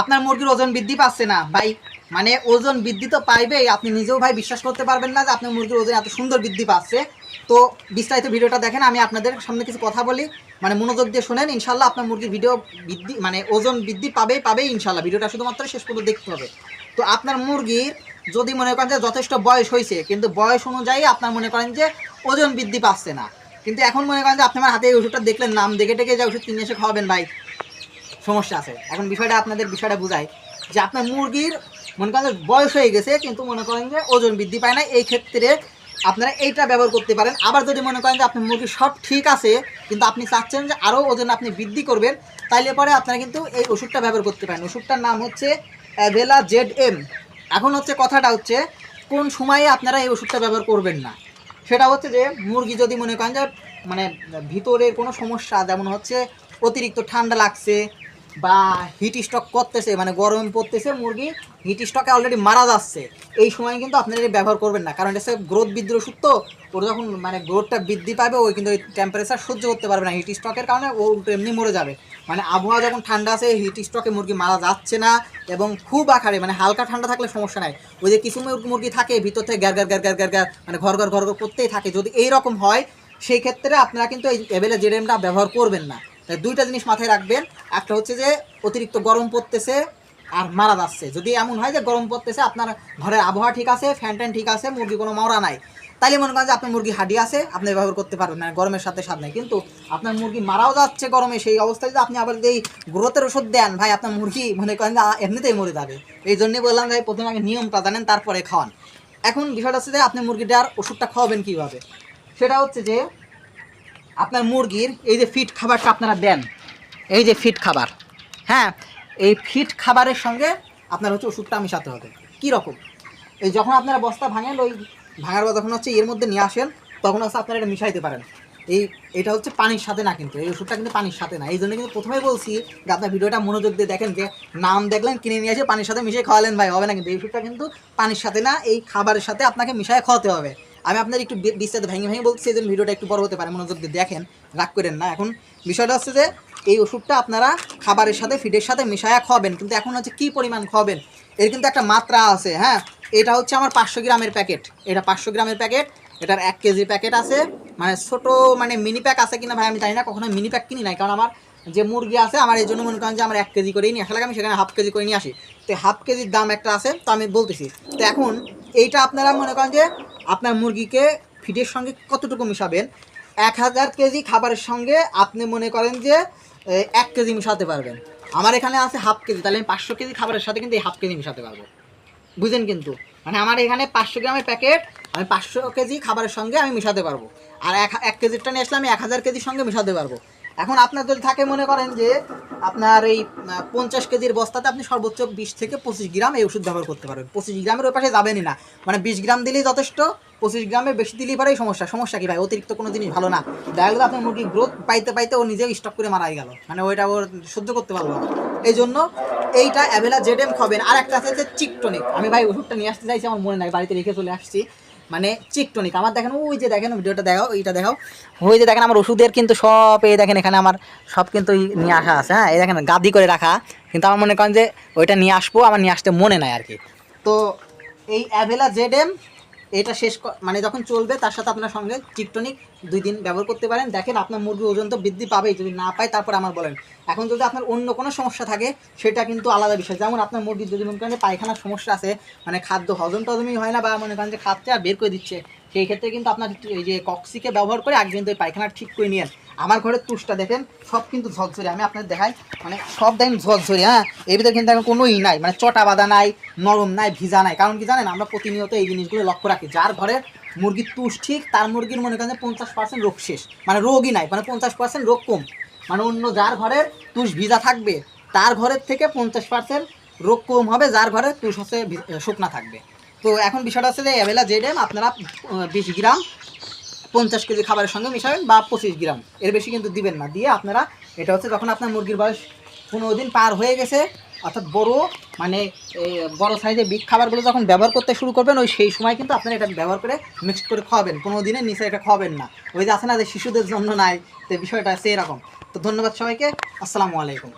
আপনার মুরগির ওজন বৃদ্ধি পাচ্ছে না। ভাই মানে ওজন বৃদ্ধি তো পাইবেই। আপনি নিজেও ভাই বিশ্বাস করতে পারবেন না যে আপনার মুরগির ওজন এত সুন্দর বৃদ্ধি পাচ্ছে। তো বিস্তারিত ভিডিওটা দেখেন, আমি আপনাদের সামনে কিছু কথা বলি। মানে মনোযোগ দিয়ে শোনেন ইনশাল্লাহ আপনার মুরগির ভিডিও বৃদ্ধি মানে ওজন বৃদ্ধি পাবেই পাবেই ইনশাল্লাহ ভিডিওটা শুধুমাত্র শেষ পর্যন্ত দেখতে হবে। তো আপনার মুরগির যদি মনে করেন যে যথেষ্ট বয়স হয়েছে, কিন্তু বয়স অনুযায়ী আপনার মনে করেন যে ওজন বৃদ্ধি পাচ্ছে না। কিন্তু এখন মনে করেন যে আপনি আমার হাতে এই ওষুধটা দেখলেন, নাম দেখে টেকে যে ওষুধ কিনে এসে খাওয়াবেন ভাই সমস্যা আছে। এখন বিষয়টা আপনাদের বিষয়টা বোঝায় যে আপনার মুরগির মনে করেন বয়স হয়ে গেছে, কিন্তু মনে করেন যে ওজন বৃদ্ধি পায় না, এই ক্ষেত্রে আপনারা এইটা ব্যবহার করতে পারেন। আবার যদি মনে করেন যে আপনার মুরগি সব ঠিক আছে, কিন্তু আপনি চাচ্ছেন যে আরও ওজন আপনি বৃদ্ধি করবেন, তাইলে পরে আপনারা কিন্তু এই ওষুধটা ব্যবহার করতে পারেন। ওষুধটার নাম হচ্ছে অ্যাভেলা জেড এম। এখন হচ্ছে কথাটা হচ্ছে, কোন সময়ে আপনারা এই ওষুধটা ব্যবহার করবেন না? সেটা হচ্ছে যে মুরগি যদি মনে করেন যে মানে ভিতরের কোনো সমস্যা, যেমন হচ্ছে অতিরিক্ত ঠান্ডা লাগছে বা হিট স্টক করতেছে মানে গরম পড়তেছে মুরগি হিট স্টকে অলরেডি মারা যাচ্ছে। এই সময় কিন্তু আপনারা এটা ব্যবহার করবেন না, কারণ এটা গ্রোথ বৃদ্ধির ওষুধ তো ওর যখন মানে গ্রোথটা বৃদ্ধি পাবে, ওই কিন্তু ওই টেম্পারেচার সহ্য করতে পারবে না হিট স্টকের কারণে ও এমনি মরে যাবে। মানে আবহাওয়া যখন ঠান্ডা আছে হিট স্টকে মুরগি মারা যাচ্ছে না, এবং খুব আকারে মানে হালকা ঠান্ডা থাকলে সমস্যা নাই। ওই যে কিছু মুরগি- থাকে, ভিতর থেকে গ্যার গ্যার গ্যার গ্যার গ্যার গ্যার মানে ঘর ঘর ঘর ঘর করতেই থাকে। যদি এই রকম হয়, সেই ক্ষেত্রে আপনারা কিন্তু এই এভেলে জেডেমটা ব্যবহার করবেন না। দুইটা জিনিস মাথায় রাখবেন। একটা হচ্ছে যে, অতিরিক্ত গরম পড়তেছে আর মারা যাচ্ছে। যদি এমন হয় যে গরম পড়তেছে, আপনার ঘরের আবহাওয়া ঠিক আছে ফ্যান ট্যান ঠিক আছে, মুরগি কোনো মরা নাই। তাইলে মনে করেন যে আপনার মুরগি হাডি আছে, আপনি ব্যবহার করতে পারবেন না, গরমের সাথে স্বাদ নেই। কিন্তু আপনার মুরগি মারাও যাচ্ছে গরমে, সেই অবস্থায় যদি আপনি আবার যদি গ্রোথের ওষুধ দেন, ভাই আপনার মুরগি মনে করেন যে এমনিতেই মরে যাবে। এই জন্যই বললাম ভাই প্রথমে আগে নিয়মটা জানেন, তারপরে খাওয়ান। এখন বিষয়টা হচ্ছে যে, আপনি মুরগিটার ওষুধটা খাওয়াবেন কীভাবে? সেটা হচ্ছে যে আপনার মুরগির এই যে ফিট খাবারটা আপনারা দেন, এই যে ফিট খাবার হ্যাঁ এই ফিট খাবারের সঙ্গে আপনার হচ্ছে ওষুধটা মিশাতে হবে। কী রকম? এই যখন আপনারা বস্তা ভাঙেন, ওই ভাঙার পর যখন হচ্ছে এর মধ্যে নিয়ে আসেন, তখন হচ্ছে আপনারা এটা মিশাইতে পারেন। এই, এটা হচ্ছে পানির সাথে না কিন্তু, এই ওষুধটা কিন্তু পানির সাথে না। এই জন্য কিন্তু প্রথমেই বলছি যে আপনার ভিডিওটা মনোযোগ দিয়ে দেখেন যে নাম দেখলেন, কিনে নিয়ে এসে পানির সাথে মিশিয়ে খাওয়ালেন ভাই, হবে না কিন্তু? এই ওষুধটা কিন্তু পানির সাথে না, এই খাবারের সাথে আপনাকে মিশিয়ে খাওয়াতে হবে। আমি আপনার একটু বিস্তারিত ভেঙে ভেঙে বলছি, এই জন্য ভিডিওটা একটু বড় হতে পারে, মনোযোগ দিয়ে দেখেন, রাগ করেন না। এখন বিষয়টা হচ্ছে যে, এই ওষুধটা আপনারা খাবারের সাথে ফিডের সাথে মিশায়া খাওয়াবেন কিন্তু এখন হচ্ছে কী পরিমাণ খাওয়াবেন এর কিন্তু একটা মাত্রা আছে হ্যাঁ? এটা হচ্ছে আমার পাঁচশো গ্রামের প্যাকেট, এটা পাঁচশো গ্রামের প্যাকেট, এটার এক কেজি প্যাকেট আছে মানে ছোট মানে মিনি প্যাক আছে কিনা ভাই আমি জানি না, কখনো মিনি প্যাক কিনি নাই, কারণ আমার যে মুরগি আছে, আমার এই জন্য মনে করেন যে আমার এক কেজি করেই নিয়ে আসা লাগে, আমি সেখানে হাফ কেজি করে নিয়ে আসি। তো হাফ কেজির দাম একটা আছে, তো আমি বলতেছি, তো এখন এইটা আপনারা মনে করেন যে আপনার মুরগিকে ফিডের সঙ্গে কতটুকু মিশাবেন? এক হাজার কেজি খাবারের সঙ্গে আপনি মনে করেন যে এক কেজি মিশাতে পারবেন। আমার এখানে আছে হাফ কেজি, তাহলে আমি পাঁচশো কেজি খাবারের সাথে কিন্তু এই হাফ কেজি মিশাতে পারব। বুঝেন কিন্তু? মানে আমার এখানে পাঁচশো গ্রামের প্যাকেট, আমি পাঁচশো কেজি খাবারের সঙ্গে আমি মিশাতে পারব। আর এক এক কেজিরটা নিয়ে আসলে আমি এক হাজার কেজির সঙ্গে মিশাতে পারব। এখন আপনার যদি থাকে মনে করেন যে আপনার এই পঞ্চাশ কেজির বস্তাতে আপনি সর্বোচ্চ বিশ থেকে পঁচিশ গ্রাম এই ওষুধ ব্যবহার করতে পারবেন। পঁচিশ গ্রামের ওই পাশে যাবেনই না। মানে বিশ গ্রাম দিলেই যথেষ্ট, পঁচিশ গ্রামে বেশি দিলেই পরেই সমস্যা। সমস্যা কি ভাই? অতিরিক্ত কোনো জিনিস ভালো না। দেখা গেলো আপনার মুরগি গ্রোথ পাইতে পাইতে ও নিজেও স্টক করে মারাই গেল। মানে ওইটা ওর সহ্য করতে পারল না। এই জন্য এইটা অ্যাভেলা জেডেম খাবেন। আর একটা আছে যে চিকটনিক। আমি ভাই ওষুধটা নিয়ে আসতে চাইছি, আমার মনে নাই, বাড়িতে রেখে চলে আসছি। মানে চিকটনিক আমার দেখেন, ওই যে দেখেন, ভিডিওটা দেখাও, এইটা দেখাও। ওই যে দেখেন, আমার ওষুধের কিন্তু সব, এই দেখেন এখানে আমার সব কিন্তু নিয়ে আসা আছে হ্যাঁ? এই দেখেন, গাদি করে রাখা। কিন্তু আমার মনে করেন যে ওইটা নিয়ে আসব, আমার নিয়ে আসতে মনে নাই আর কি। তো এই অ্যাভেলা জেডেম এটা শেষ মানে যখন চলবে তার সাথে আপনার সঙ্গে চিপটনিক দুই দিন ব্যবহার করতে পারেন। দেখেন আপনার মুরগি ওজন তো বৃদ্ধি পাবেই, যদি না পায় তারপর আমার বলেন। এখন যদি আপনার অন্য কোনো সমস্যা থাকে, সেটা কিন্তু আলাদা বিষয়। যেমন আপনার মুরগির যদি মনে করেন পায়খানার সমস্যা আছে মানে খাদ্য হজম টজমই হয় না বা মনে করেন যে খাচ্ছে আর বের করে দিচ্ছে, সেই ক্ষেত্রে কিন্তু আপনার এই যে কক্সিকে ব্যবহার করে আগে কিন্তু পায়খানা ঠিক করে নিয়েন। আমার ঘরের তুষটা দেখেন, সব কিন্তু ঝরঝরে। আমি আপনাদের দেখাই মানে সব দেখেন ঝরঝরে হ্যাঁ? এর ভিতরে কিন্তু এখন কোনোই নাই মানে চটা বাঁধা নাই, নরম নাই, ভিজা নাই। কারণ কি জানেন, আমরা প্রতিনিয়ত এই জিনিসগুলো লক্ষ্য রাখি। যার ঘরের মুরগির তুষ ঠিক, তার মুরগির মনে করেন পঞ্চাশ পার্সেন্ট রোগ শেষ। মানে রোগই নাই মানে পঞ্চাশ পার্সেন্ট রোগ কম। মানে অন্য যার ঘরের তুষ ভিজা থাকবে, তার ঘরের থেকে পঞ্চাশ পার্সেন্ট রোগ কম হবে, যার ঘরে তুষ হচ্ছে শুকনা থাকবে। তো এখন বিষয়টা হচ্ছে যে অ্যাভেলা জেডেম আপনারা বিশ গ্রাম পঞ্চাশ কেজি খাবারের সঙ্গে মিশাবেন বা পঁচিশ গ্রাম। এর বেশি কিন্তু দিবেন না। দিয়ে আপনারা, এটা হচ্ছে যখন আপনার মুরগির বয়স পনেরো দিন পার হয়ে গেছে, অর্থাৎ বড় মানে বড় সাইজের বিগ খাবারগুলো যখন ব্যবহার করতে শুরু করবেন, ওই সেই সময় কিন্তু আপনারা এটা ব্যবহার করে মিক্সড করে খাওয়াবেন। পনেরো দিনের নিচে এটা খাওয়াবেন না। ওই যে আছে না যে শিশুদের জন্য নাই, তো বিষয়টা আছে এরকম। তো ধন্যবাদ সবাইকে। আসসালামু আলাইকুম।